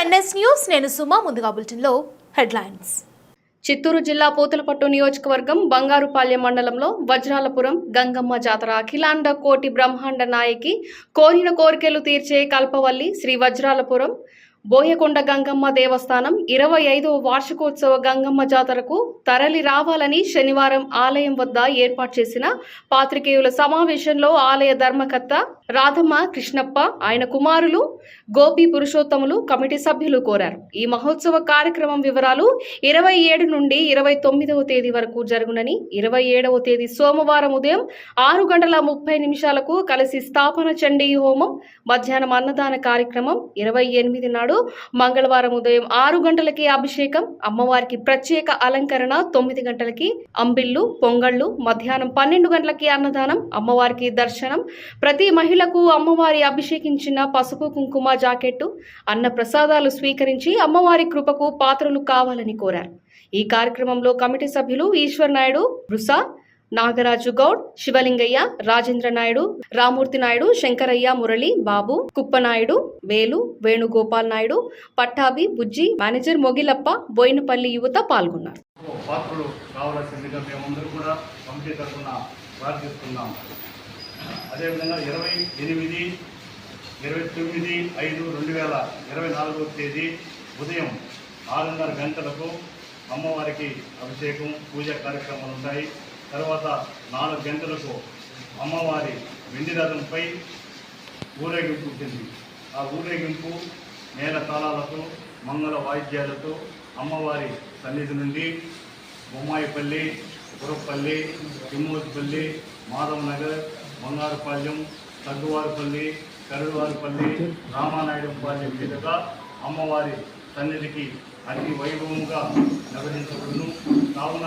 NS news నేను సుమా ముందుగా బులెటిన్లో హెడ్లైన్స్. చిత్తూరు జిల్లా పూతలపట్టు నియోజకవర్గం బంగారుపాలెం మండలంలో వజ్రాలపురం గంగమ్మ జాతర అఖిలాండ కోటి బ్రహ్మాండ నాయకి కోరిన కోరికలు తీర్చే కల్పవల్లి శ్రీ వజ్రాలపురం బోయకొండ గంగమ్మ దేవస్థానం ఇరవై ఐదవ వార్షికోత్సవ గంగమ్మ జాతరకు తరలి రావాలని శనివారం ఆలయం వద్ద ఏర్పాటు చేసిన పాత్రికేయుల సమావేశంలో ఆలయ ధర్మకర్త రాధమ్మ కృష్ణప్ప ఆయన కుమారులు గోపి పురుషోత్తములు కమిటీ సభ్యులు కోరారు. ఈ మహోత్సవ కార్యక్రమం వివరాలు ఇరవై ఏడు నుండి ఇరవై తొమ్మిదవ తేదీ వరకు జరుగునని ఇరవై ఏడవ తేదీ సోమవారం ఉదయం ఆరు గంటల ముప్పై నిమిషాలకు కలిసి స్థాపన చండీ హోమం మధ్యాహ్నం అన్నదాన కార్యక్రమం ఇరవై ఎనిమిది నాడు మంగళవారం ఉదయం ఆరు గంటలకి అభిషేకం అమ్మవారికి ప్రత్యేక అలంకరణ తొమ్మిది గంటలకి అంబిళ్ళు పొంగళ్ళు మధ్యాహ్నం పన్నెండు గంటలకి అన్నదానం అమ్మవారికి దర్శనం. ప్రతి మహిళకు అమ్మవారి అభిషేకించిన పసుపు కుంకుమ జాకెట్టు అన్న ప్రసాదాలు స్వీకరించి అమ్మవారి కృపకు పాత్రలు కావాలని కోరారు. ఈ కార్యక్రమంలో కమిటీ సభ్యులు ఈశ్వర్ నాయుడు బృసా నాగరాజు గౌడ్ శివలింగయ్య రాజేంద్ర నాయుడు రామూర్తి నాయుడు శంకరయ్య మురళి బాబు కుప్పనాయుడు వేలు వేణుగోపాల్ నాయుడు పట్టాభి బుజ్జి మేనేజర్ మొగిలప్ప బోయినపల్లి యువత పాల్గొన్నారు. అదేవిధంగా ఇరవై ఎనిమిది ఇరవై తొమ్మిది ఐదు రెండు వేల ఇరవై నాలుగవ తేదీ ఉదయం ఆరున్నర గంటలకు అమ్మవారికి అభిషేకం పూజా కార్యక్రమాలు ఉంటాయి. తర్వాత నాలుగు గంటలకు అమ్మవారి వెండి రథంపై ఊరేగింపు ఉంటుంది. ఆ ఊరేగింపు నేల తాళాలతో మంగళ వాయిద్యాలతో అమ్మవారి సన్నిధి నుండి బొమ్మాయిపల్లి గురపల్లి తిమ్మోతిపల్లి మాధవ్ నగర్ బంగారుపాలెం తగ్గువారిపల్లి కరుడువారిపల్లి రామానాయుడుపాలెం మీదుగా అమ్మవారి సన్నిధికి అతి వైభవంగా నిర్వహించబడును. కావున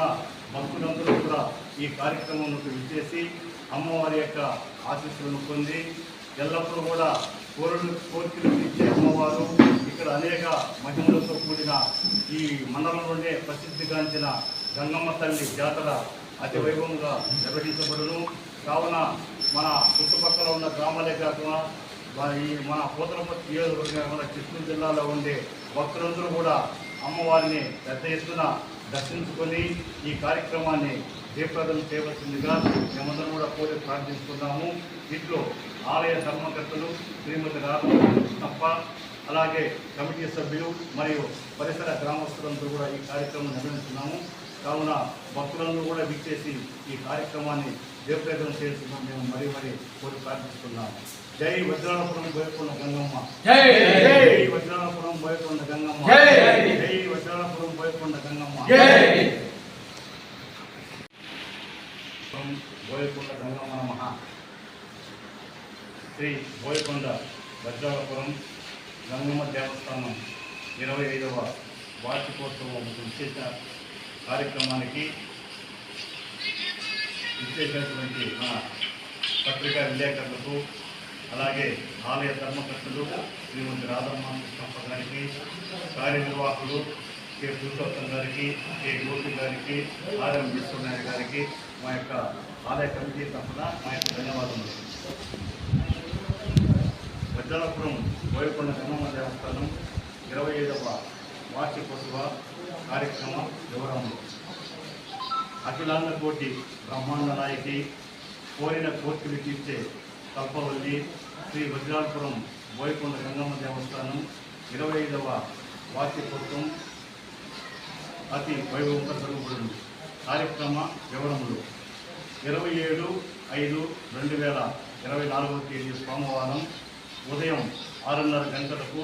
భక్తులందరూ కూడా ఈ కార్యక్రమంలోకి విచ్చేసి అమ్మవారి యొక్క ఆశీస్సులను పొంది ఎల్లప్పుడూ కూడా కోరికలు కోరికలు తీర్చే అమ్మవారు. ఇక్కడ అనేక మహిమలతో కూడిన ఈ మండలంలోనే ప్రసిద్ధిగాంచిన గంగమ్మ తల్లి జాతర అతి వైభవంగా నిర్వహించబడును. కావున మన చుట్టుపక్కల ఉన్న గ్రామాలే కాకుండా ఈ మన పోతలపతి నియోజకవర్గం మన చిత్తూరు జిల్లాలో ఉండే భక్తులందరూ కూడా అమ్మవారిని పెద్ద ఎత్తున దర్శించుకొని ఈ కార్యక్రమాన్ని జయప్రదం చేయవలసిందిగా మేమందరం కూడా కోరి ప్రార్థిస్తున్నాము. దీంట్లో ఆలయ ధర్మకర్తలు శ్రీమతి రామకృష్ణప్ప అలాగే కమిటీ సభ్యులు మరియు పరిసర గ్రామస్తులందరూ కూడా ఈ కార్యక్రమం నిర్వహిస్తున్నాము. కావున భక్తులందరూ కూడా విచ్చేసి ఈ కార్యక్రమాన్ని జయప్రదం చేస్తున్నాం మేము మరీ మరీ కోరి ప్రార్థిస్తున్నాము. జై వజ్రాలపురం బోయకొండ గంగమ్మ. జై. జై వజ్రాలపురం బోయకొండ గంగమ్మ. జై. జై వజ్రాలపురం బోయకొండ గంగమ్మ జై పురం బోయకొండ గంగమ్మ నమః శ్రీ బోయకొండ వజ్రాలపురం గంగమ్మ దేవస్థానం ఇరవై ఐదవ వార్షికోత్సవం విశేష కార్యక్రమానికి విశేషమైనటువంటి మన పత్రికా విలేకరులకు అలాగే ఆలయ ధర్మకర్తలు శ్రీమతి రాధమ్మ కృష్ణప్ప గారికి కార్యనిర్వాహకులు కె పురుషోత్తం గారికి కె గోపి గారికి ఆర్ఎం విశ్వనాథ్ గారికి మా యొక్క ఆలయ కమిటీ తరఫున మా యొక్క ధన్యవాదములు. వజ్రాపురం బోయకొండ గంగమ్మ దేవస్థానం ఇరవై ఐదవ వార్షికోత్సవ కార్యక్రమ వివరములు. అఖిలాండ కోటి బ్రహ్మాండ నాయకి కోరిన కోర్టులు తీర్చే కల్పవల్లి శ్రీ వజ్రాపురం బోయకొండ గంగమ్మ దేవస్థానం ఇరవై ఐదవ వార్షికోత్సవం అతి వైభవంగా జరుగుతుంది కార్యక్రమ వివరములు ఇరవై ఏడు ఐదు రెండు వేల ఇరవై నాలుగవ తేదీ సోమవారం ఉదయం ఆరున్నర గంటలకు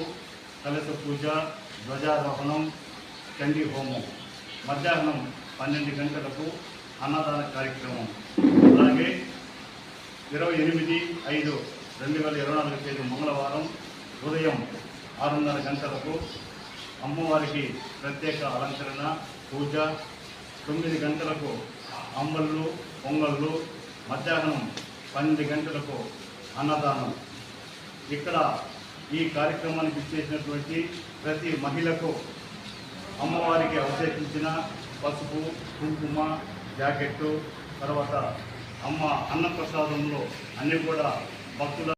కలశ పూజ ధ్వజారోహణం చండీ హోమం. మధ్యాహ్నం పన్నెండు గంటలకు అన్నదాన కార్యక్రమం. అలాగే ఇరవై ఎనిమిది ఐదు రెండు వేల ఇరవై నాలుగు తేదీ మంగళవారం ఉదయం ఆరున్నర గంటలకు అమ్మవారికి ప్రత్యేక అలంకరణ పూజ. తొమ్మిది గంటలకు అంబళ్ళు పొంగళ్ళు. మధ్యాహ్నం పన్నెండు గంటలకు అన్నదానం. ఇక్కడ ఈ కార్యక్రమానికి ఇచ్చేసినటువంటి ప్రతి మహిళకు అమ్మవారికి అవశేషించిన పసుపు కుంకుమ జాకెట్టు. తర్వాత అమ్మ అన్నప్రసాదంలో అన్నీ కూడా భక్తుల